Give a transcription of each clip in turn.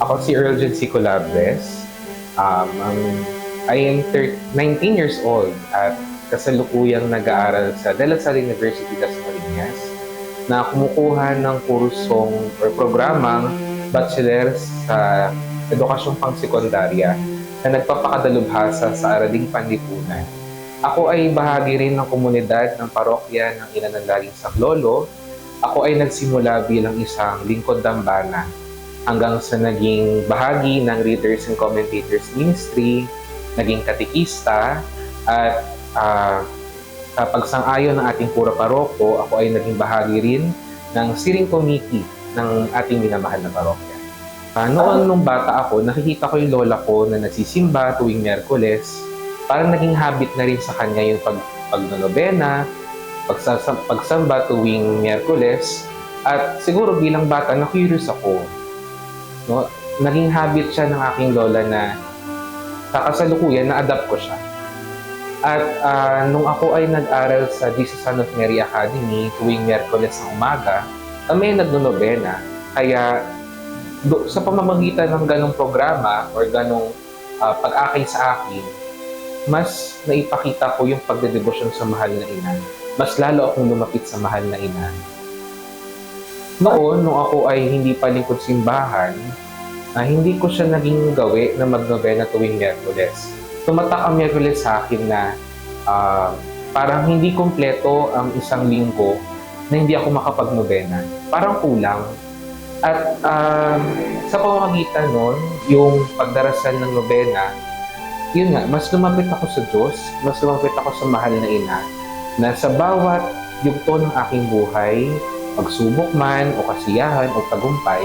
Ako si Earl J. Colabres. Um, ang- I am thir- 19 years old at kasalukuyang nag-aaral sa De La Salle University Las Marinas na kumukuha ng kursong or programang Bachelor sa Edukasyong Pangsekundarya na nagpapakadalubhasa sa Araling Panlipunan. Ako ay bahagi rin ng komunidad ng parokya ng Ina ng Daling Saklolo. Ako ay nagsimula bilang isang lingkod dambana hanggang sa naging bahagi ng Readers and Commentators Ministry, naging katikista, at ah, sa pagsang-ayon ng ating pura paroko, ako ay naging bahagi rin ng steering committee ng ating minamahal na parokya. Ah, noon nung bata ako, nakikita ko yung lola ko na nagsisimba tuwing Miyerkules. Parang naging habit na rin sa kanya yung pag pagnonobena, pagsasam, pagsamba tuwing Miyerkules. At siguro bilang bata, na-curious ako. No? Naging habit siya ng aking lola na sa kasalukuyan, na-adapt ko siya. At ah, nung ako ay nag-aral sa Jesus Son of Mary Academy tuwing Miyerkules ng umaga, kami ay nagnonobena. Kaya do, sa pamamagitan ng ganong programa or ganong ah, pag-akay sa akin, mas naipakita ko yung pagdedebosyon sa mahal na ina. Mas lalo akong lumapit sa mahal na ina. Noon, nung ako ay hindi pa lingkod simbahan, ah, hindi ko siya naging gawi na magnovena tuwing Miyerkules. Tumatak ang Miyerkules sa akin na ah, parang hindi kompleto ang isang linggo na hindi ako makapagnovena. Parang kulang. At um, sa pamamagitan nun, yung pagdarasal ng nobena, yun nga, mas lumapit ako sa Diyos, mas lumapit ako sa mahal na ina, na sa bawat yugto ng aking buhay, pagsubok man o kasiyahan o tagumpay,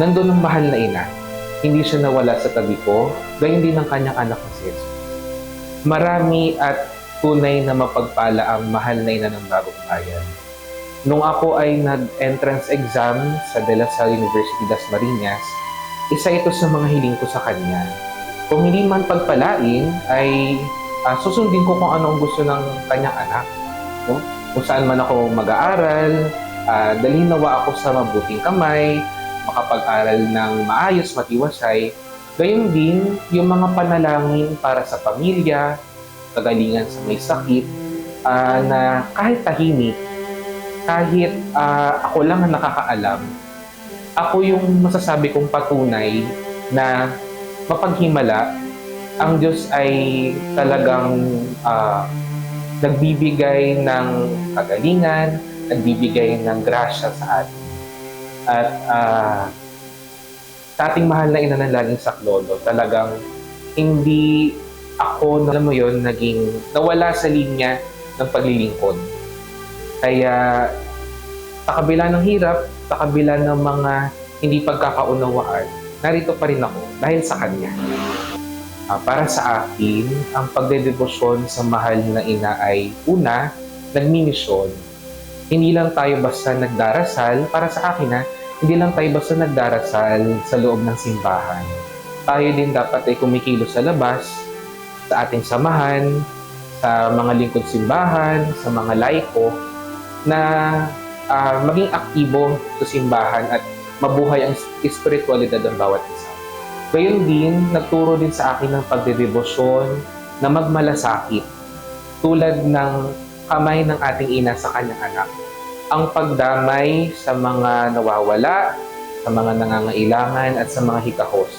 nandun ang mahal na ina. Hindi siya nawala sa tabi ko, gayon din ang kanyang anak na si Jesus. Marami at tunay na mapagpala ang mahal na ina ng bagong bayan. Nung ako ay nag-entrance exam sa De La Salle University Das Marinas, isa ito sa mga hiling ko sa kanya. Kung hindi man pagpalain, ay ah, susundin ko kung ano ang gusto ng kanyang anak. No? Kung saan man ako mag-aaral, ah, dalhin nawa ako sa mabuting kamay, makapag-aral ng maayos, matiwasay. Gayun din, yung mga panalangin para sa pamilya, kagalingan sa may sakit, ah, na kahit tahimik, kahit ah, ako lang ang nakakaalam, ako yung masasabi kong patunay na mapaghimala, ang Diyos ay talagang ah, nagbibigay ng kagalingan, nagbibigay ng grasya sa atin. At ah, sa ating mahal na ina ng laging saklolo, talagang hindi ako, alam mo yon naging nawala sa linya ng paglilingkod. Kaya sa kabila ng hirap, sa kabila ng mga hindi pagkakaunawaan, narito pa rin ako dahil sa Kanya. Ah, para sa akin, ang pagdedebosyon sa mahal na ina ay una, nagmimisyon. Hindi lang tayo basta nagdarasal, para sa akin ha, hindi lang tayo basta nagdarasal sa loob ng simbahan. Tayo din dapat ay kumikilos sa labas, sa ating samahan, sa mga lingkod simbahan, sa mga laiko, na ah, maging aktibo sa simbahan at mabuhay ang espiritualidad ng bawat isa. Gayon din, nagturo din sa akin ng pagdedebosyon na magmalasakit tulad ng kamay ng ating ina sa kanyang anak. Ang pagdamay sa mga nawawala, sa mga nangangailangan at sa mga hikahos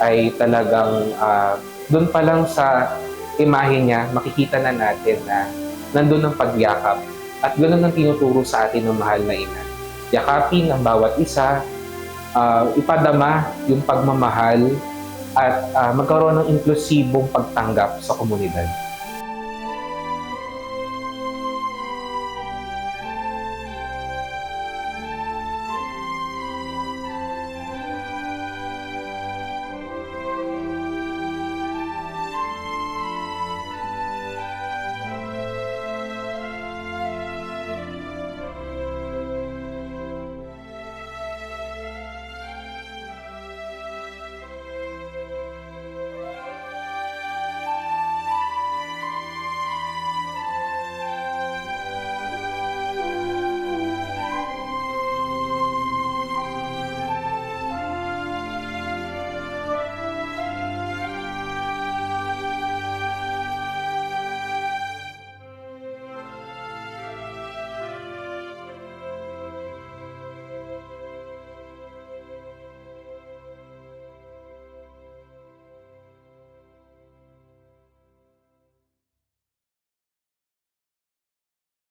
ay talagang ah, doon pa lang sa imahe niya, makikita na natin na nandun ang pagyakap at ganun ang tinuturo sa atin ng mahal na ina. Yakapin ang bawat isa, ah, ipadama yung pagmamahal at ah, magkaroon ng inklusibong pagtanggap sa komunidad.